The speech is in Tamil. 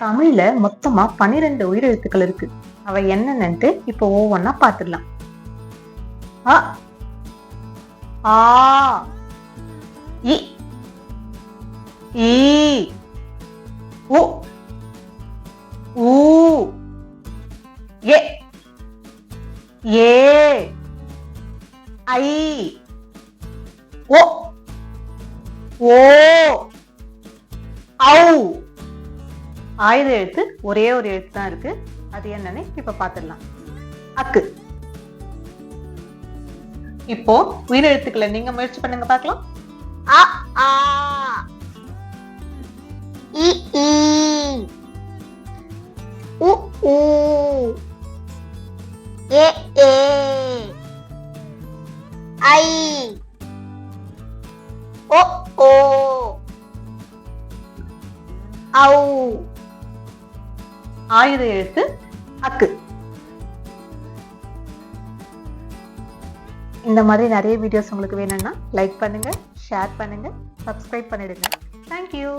தமிழ்ல மொத்தமா பன்னிரெண்டு உயிரெழுத்துக்கள் இருக்கு. அவை என்னென்னட்டு இப்போ ஒவ்வொன்னா பார்த்துடலாம் அ ஆ இ ஈ உ ஊ ஏ ஏ ஐ ஓ ஓ ஔ ஆயுத எழுத்து ஒரே ஒரு எழுத்து தான் இருக்கு. அது என்னன்னு இப்ப பாத்துடலாம். அக்கு. இப்போ உயிரெழுத்துக்களை நீங்க முயற்சி பண்ணுங்க பார்க்கலாம் அ ஆ. இ ஈ. உ ஊ. ஏ ஏ. ஐ. ஓ ஓ. ஔ. ஆயுத எழுத்து அக்கு. இந்த மாதிரி நிறைய வீடியோஸ் உங்களுக்கு வேணும்னா லைக் பண்ணுங்க ஷேர் பண்ணுங்க சப்ஸ்கிரைப் பண்ணிடுங்க. தேங்க்யூ